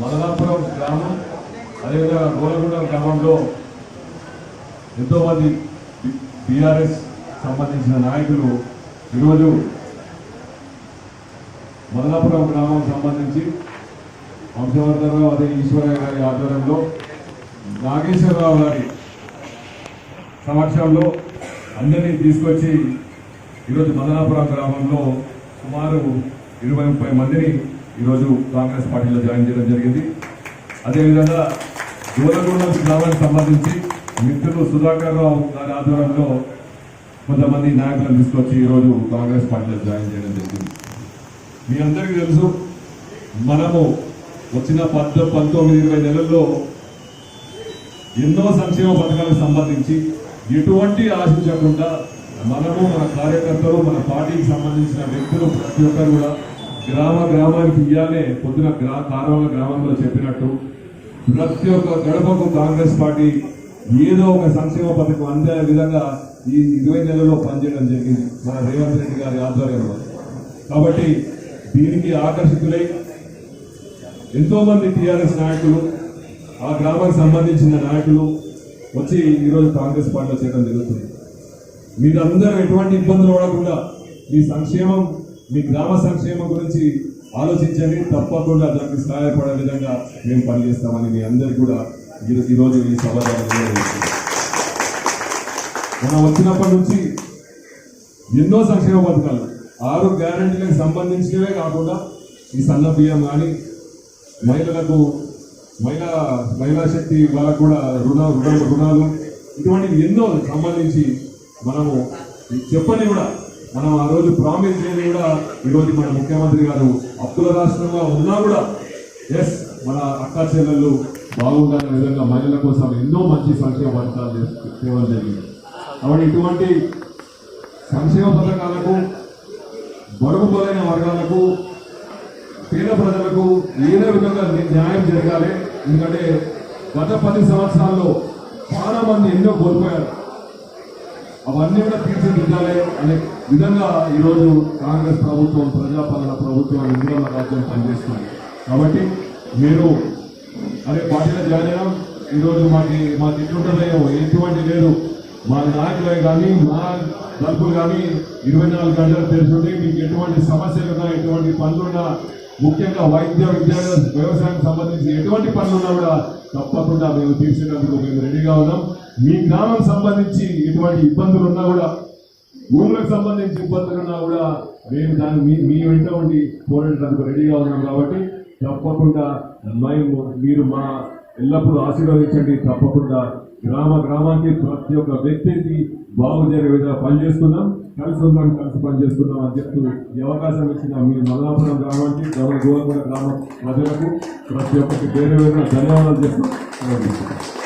మదనాపురం గ్రామం అదేవిధంగా గోలగూడ గ్రామంలో ఎంతోమంది బీఆర్ఎస్ సంబంధించిన నాయకులు ఈరోజు మదనాపురం గ్రామం సంబంధించి వంశవర్ధనరావు అదే ఈశ్వరయ్య గారి ఆధ్వర్యంలో నాగేశ్వరరావు గారి సమక్షంలో అందరినీ తీసుకొచ్చి ఈరోజు మదనాపురం గ్రామంలో సుమారు ఇరవై ముప్పై మందిని ఈరోజు కాంగ్రెస్ పార్టీలో జాయిన్ చేయడం జరిగింది. అదేవిధంగా దూరగూడెం గ్రామానికి సంబంధించి మిత్రులు సుధాకర్ రావు గారి ఆధ్వర్యంలో కొంతమంది నాయకులను తీసుకొచ్చి ఈరోజు కాంగ్రెస్ పార్టీలో జాయిన్ చేయడం జరిగింది. మీ అందరికీ తెలుసు మనము వచ్చిన పద్ద పంతొమ్మిది ఇరవై నెలల్లో ఎన్నో సంక్షేమ పథకాలకు సంబంధించి ఎటువంటి ఆశించకుండా మనము మన కార్యకర్తలు మన పార్టీకి సంబంధించిన వ్యక్తులు ప్రతి ఒక్కరు కూడా గ్రామ గ్రామానికి ఇయ్యాలే పొద్దున గ్రా కారవాల గ్రామంలో చెప్పినట్టు ప్రతి ఒక్క గడపకు కాంగ్రెస్ పార్టీ ఏదో ఒక సంక్షేమ పథకం అందే విధంగా ఈ ఇరవై నెలలో పనిచేయడం జరిగింది మన రేవంత్ రెడ్డి గారి ఆధ్వర్యంలో. కాబట్టి దీనికి ఆకర్షితులై ఎంతోమంది టీఆర్ఎస్ నాయకులు ఆ గ్రామానికి సంబంధించిన నాయకులు వచ్చి ఈరోజు కాంగ్రెస్ పార్టీలో చేయడం జరుగుతుంది. మీరందరూ ఎటువంటి ఇబ్బందులు పడకుండా మీ సంక్షేమం మీ గ్రామ సంక్షేమం గురించి ఆలోచించండి. తప్పకుండా దానికి సహాయపడే విధంగా మేము పనిచేస్తామని మీ అందరికీ కూడా ఈ- ఈరోజు ఈ సభ మనం వచ్చినప్పటి నుంచి ఎన్నో సంక్షేమ పథకాలు ఆరు గ్యారంటీలకు సంబంధించినవే కాకుండా ఈ సన్న బియ్యం కానీ మహిళలకు మహిళా మహిళా శక్తి వాళ్ళకు కూడా రుణ రుణ రుణాలు ఇటువంటివి ఎన్నో సంబంధించి మనము చెప్పని కూడా మనం ఆ రోజు ప్రామిస్ చేయని కూడా ఈరోజు మన ముఖ్యమంత్రి గారు అప్పుల రాష్ట్రంగా ఉన్నా కూడా ఎస్ మన అక్క చెల్లెళ్ళు బాగుండాలనే విధంగా మహిళల కోసం ఎన్నో మంచి సంక్షేమ పథకాలు చేస్- జరిగింది. కాబట్టి ఇటువంటి సంక్షేమ పథకాలకు బరువు పోలైన వర్గాలకు పేద ప్రజలకు ఏదో విధంగా న్యాయం జరగాలి. ఎందుకంటే గత పది సంవత్సరాల్లో చాలా మంది ఎన్నో కోల్పోయారు. అవన్నీ కూడా తీర్చిదిద్దాలి. అనే విధంగా ఈరోజు కాంగ్రెస్ ప్రభుత్వం ప్రజాపాలన ప్రభుత్వం ఇంద్రమ రాజ్యం పనిచేస్తుంది. కాబట్టి మీరు అదే పార్టీలో జాయిన్ ఈరోజు మాకు మా తిట్టుంటలేము ఎటువంటి లేదు. మా నాయకులే కానీ మా తలుపులు కానీ ఇరవై నాలుగు గంటలు తెలుసుండి మీకు ఎటువంటి సమస్యలున్నా ఎటువంటి పనులున్నా ముఖ్యంగా వైద్య విద్య వ్యవసాయానికి సంబంధించి ఎటువంటి పనులున్నా కూడా తప్పకుండా మేము తీర్చేటందుకు మేము రెడీగా ఉన్నాం. మీ గ్రామం సంబంధించి ఎటువంటి ఇబ్బందులు ఉన్నా కూడా భూములకు సంబంధించి ఇబ్బందులు ఉన్నా కూడా మేము దాన్ని మీ మీ వెంట ఉండి పోరాడడానికి రెడీగా ఉన్నాం కాబట్టి తప్పకుండా మేము మీరు మా ఎల్లప్పుడూ ఆశీర్వదించండి. తప్పకుండా గ్రామ గ్రామానికి ప్రతి ఒక్క వ్యక్తికి బాగు జరిగే విధంగా పనిచేస్తున్నాం. కలిసి ఉందాం కలిసి పనిచేస్తున్నాం అని చెప్తూ ఈ అవకాశం ఇచ్చిన మీ మల్లాపురం గ్రామానికి గౌరవ గోవగూడ గ్రామ ప్రజలకు ప్రతి ఒక్కరికి వేరే విధంగా ధన్యవాదాలు చెప్తున్నాం